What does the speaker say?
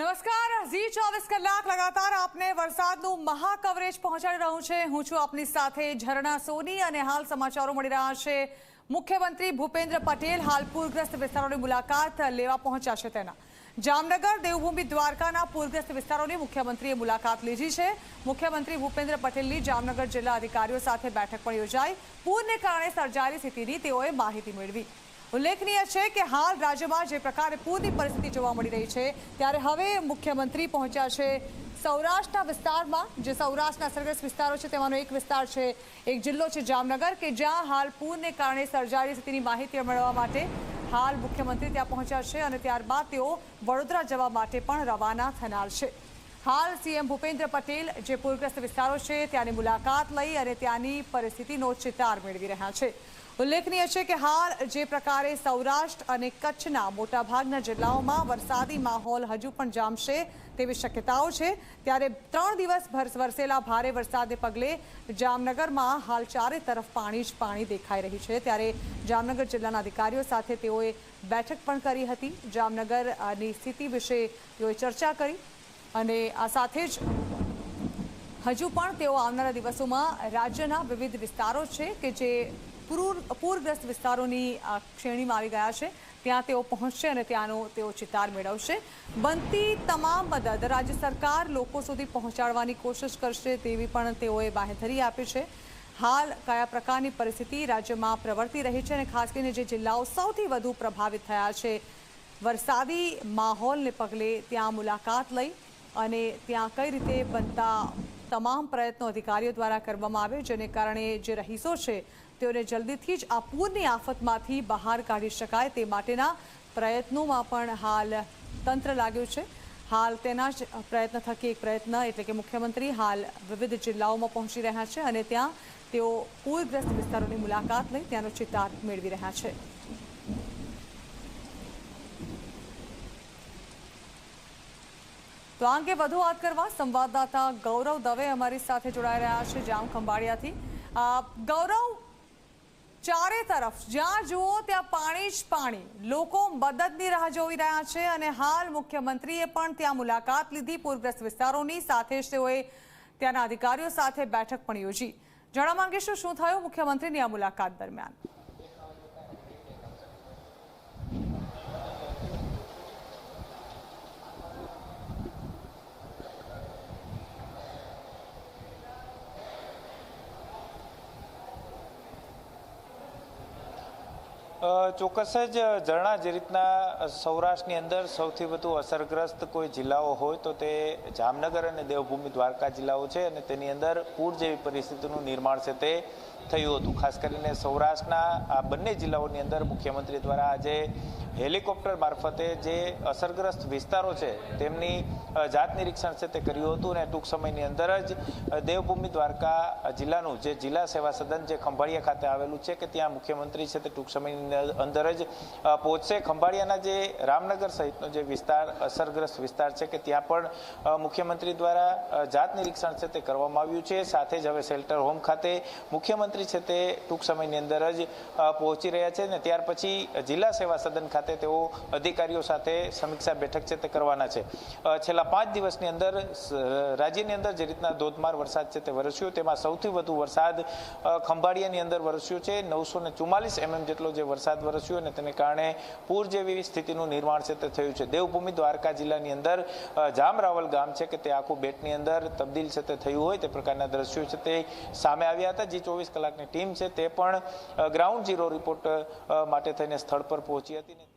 નમસ્કાર, ઝી ચોવીસ કલાક લગાતાર આપને વરસાદનું મહા કવરેજ પહોંચાડી રહ્યું છે. હું છું આપની સાથે ઝરણા સોની અને હાલ સમાચારો મળી રહ્યા છે. મુખ્યમંત્રી ભૂપેન્દ્ર પટેલ હાલ પૂરગ્રસ્ત વિસ્તારોની મુલાકાત લેવા પહોંચ્યા છે તેના. જામનગર, દેવભૂમિ, દ્વારકાના પૂરગ્રસ્ત વિસ્તારોની મુખ્યમંત્રીએ મુલાકાત લીધી છે. મુખ્યમંત્રી ભૂપેન્દ્ર પટેલની જામનગર જિલ્લા અધિકારીઓ સાથે બેઠક પણ યોજાઈ. પૂરને કારણે સર્જાયેલી સ્થિતિની તેઓએ માહિતી મેળવી. ઉલ્લેખનીય છે કે હાલ રાજ્યમાં જે પ્રકારે પૂરની પરિસ્થિતિ જોવા મળી રહી છે, ત્યારે હવે મુખ્યમંત્રી પહોંચ્યા છે સૌરાષ્ટ્રના વિસ્તારમાં, જે સૌરાષ્ટ્રના અસરગ્રસ્ત વિસ્તારો છે તેમાંનો એક વિસ્તાર છે, એક જિલ્લો છે જામનગર, કે જ્યાં હાલ પૂરને કારણે સર્જાયેલી સ્થિતિની માહિતી મેળવવા માટે હાલ મુખ્યમંત્રી ત્યાં પહોંચ્યા છે અને ત્યારબાદ તેઓ વડોદરા જવા માટે પણ રવાના થનાર છે. હાલ સીએમ ભૂપેન્દ્ર પટેલ જે પૂરગ્રસ્ત વિસ્તારો છે, ત્યાંની મુલાકાત લઈ અને ત્યાંની પરિસ્થિતિનો ચિતાર મેળવી રહ્યા છે. ઉલ્લેખનીય છે કે હાલ જે પ્રકારે સૌરાષ્ટ્ર અને કચ્છના મોટાભાગના જિલ્લાઓમાં વરસાદી માહોલ હજુ પણ જામશે તેવી શક્યતાઓ છે. ત્યારે ત્રણ દિવસ વરસેલા ભારે વરસાદને પગલે જામનગરમાં હાલ ચારે તરફ પાણી જ પાણી દેખાઈ રહી છે. ત્યારે જામનગર જિલ્લાના અધિકારીઓ સાથે તેઓએ બેઠક પણ કરી હતી. જામનગરની સ્થિતિ વિશે તેઓએ ચર્ચા કરી અને આ સાથે જ હજુ પણ તેઓ આવનારા દિવસોમાં રાજ્યના વિવિધ વિસ્તારો છે કે જે પૂર, પૂરગ્રસ્ત વિસ્તારોની શ્રેણીમાં આવી ગયા છે. ત્યાં તેઓ પહોંચશે અને ત્યાંનો તેઓ ચિતાર મેળવશે. બનતી તમામ મદદ રાજ્ય સરકાર લોકો સુધી પહોંચાડવાની કોશિશ કરશે તેવી પણ તેઓએ બાહેધરી આપી છે. હાલ કયા પ્રકારની પરિસ્થિતિ રાજ્યમાં પ્રવર્તી રહી છે અને ખાસ કરીને જે જિલ્લાઓ સૌથી વધુ પ્રભાવિત થયા છે, વરસાદી માહોલને પગલે ત્યાં મુલાકાત લઈ અને ત્યાં કઈ રીતે બનતા તમામ પ્રયત્નો અધિકારીઓ દ્વારા કરવામાં આવે, જેને કારણે જે રહીશો છે તેઓને જલ્દીથી જ આ પૂરની આફતમાંથી બહાર કાઢી શકાય તે માટેના પ્રયત્નોમાં પણ હાલ તંત્ર લાગ્યું છે. હાલ તેના જ પ્રયત્ન થકી એક પ્રયત્ન એટલે કે મુખ્યમંત્રી હાલ વિવિધ જિલ્લાઓમાં પહોંચી રહ્યા છે અને ત્યાં તેઓ પૂરગ્રસ્ત વિસ્તારોની મુલાકાત લઈ ત્યાંનો ચિતાર મેળવી રહ્યા છે. તો આ અંગે વધુ વાત કરવા સંવાદદાતા ગૌરવ દવે અમારી સાથે જોડાઈ રહ્યા છે. જામ ખંભાળિયાથી. ગૌરવ ચારે તરફ, જ્યાં જુઓ ત્યાં પાણી જ પાણી. લોકો મદદની રાહ જોઈ રહ્યા છે અને હાલ મુખ્યમંત્રીએ પણ ત્યાં મુલાકાત લીધી. પૂરગ્રસ્ત વિસ્તારોની સાથે જ તેઓએ ત્યાંના અધિકારીઓ સાથે બેઠક પણ યોજી. જણાવવા માંગીશું શું થયું? મુખ્યમંત્રીની આ મુલાકાત દરમિયાન. ચોક્કસ જ ઝરણા જે રીતના સૌરાષ્ટ્રની અંદર સૌથી વધુ અસરગ્રસ્ત કોઈ જિલ્લાઓ હોય તો તે જામનગર અને દેવભૂમિ દ્વારકા જિલ્લાઓ છે અને તેની અંદર પૂર જેવી પરિસ્થિતિનું નિર્માણ છે તે થયું હતું. ખાસ કરીને સૌરાષ્ટ્રના આ બંને જિલ્લાઓની અંદર મુખ્યમંત્રી દ્વારા આજે હેલિકોપ્ટર મારફતે જે અસરગ્રસ્ત વિસ્તારો છે, તેમની જાત નિરીક્ષણ છે તે કર્યું હતું અને ટૂંક સમયની અંદર જ દેવભૂમિ દ્વારકા જિલ્લાનું જે જિલ્લા સેવા સદન જે ખંભાળિયા ખાતે આવેલું છે કે ત્યાં મુખ્યમંત્રી છે તે ટૂંક સમયની અંદર જ પહોંચશે. ખંભાળિયાના જે રામનગર સહિતનો જે વિસ્તાર, અસરગ્રસ્ત વિસ્તાર છે કે ત્યાં પણ મુખ્યમંત્રી દ્વારા જાત નિરીક્ષણ છે તે કરવામાં આવ્યું છે. સાથે જ હવે શેલ્ટર હોમ ખાતે મુખ્યમંત્રી છે તે ટૂંક સમયની અંદર જ પહોંચી રહ્યા છે ને ત્યાર પછી જિલ્લા સેવા સદન ખાતે તેઓ અધિકારીઓ સાથે સમીક્ષા બેઠક છે તે કરવાના છે. છેલ્લા પાંચ દિવસની અંદર રાજ્યની અંદર જે રીતના ધોધમાર વરસાદ છે તે વરસ્યો, તેમાં સૌથી વધુ વરસાદ ખંભાળિયાની અંદર વરસ્યો છે. નવસો ને ચુમ્માલીસ એમએમ જેટલો જે વરસાદ વરસ્યો અને તેને કારણે પૂર જેવી સ્થિતિનું નિર્માણ છે તે થયું છે. દેવભૂમિ દ્વારકા જિલ્લાની અંદર જામરાવલ ગામ છે કે તે આખું બેટની અંદર તબદીલ છે તે થયું હોય તે પ્રકારના દ્રશ્યો છે તે સામે આવ્યા હતા. જે ચોવીસ કલાકની ટીમ છે તે પણ ગ્રાઉન્ડ ઝીરો રિપોર્ટ માટે થઈને સ્થળ પર પહોંચી હતી